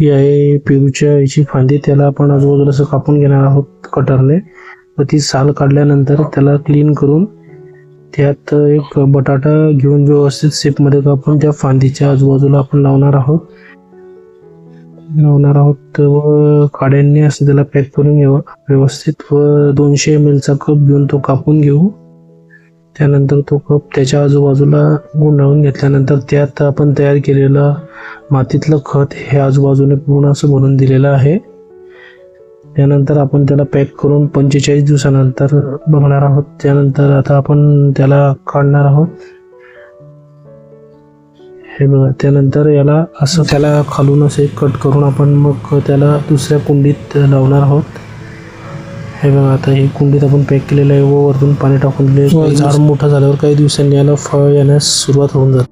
ही आहे पेरूच्या याची फांदी. त्याला आपण आजूबाजूला असं कापून घेणार आहोत कटरने. व ती साल काढल्यानंतर त्याला क्लीन करून त्यात एक बटाटा घेऊन व्यवस्थित शेपमध्ये कापून त्या फांदीच्या आजूबाजूला आपण लावणार आहोत. लावणार आहोत व काड्यांनी असं त्याला पॅक करून घ्यावं. व्यवस्थित व दोनशे एम एलचा कप घेऊन तो कापून घेऊ. त्यानंतर तो कप त्याच्या आजूबाजूला गुंडाळून घेतल्यानंतर त्यात आपण तयार केलेलं मातीतलं खत हे आजूबाजूने पूर्ण असं भरून दिलेलं आहे. त्यानंतर आपण त्याला पॅक करून पंचेचाळीस दिवसानंतर बघणार आहोत. त्यानंतर आता आपण त्याला काढणार आहोत. हे बघा त्यानंतर याला असं त्याला खालून असे कट करून आपण मग त्याला दुसऱ्या कुंडीत लावणार आहोत. हे बघा आता ही कुंडीत आपण पॅक केलेलं आहे. व वरतून पाणी टाकून दिले झाड मोठं झाल्यावर काही दिवसांनी याला फळ येण्यास सुरुवात होऊन जाते.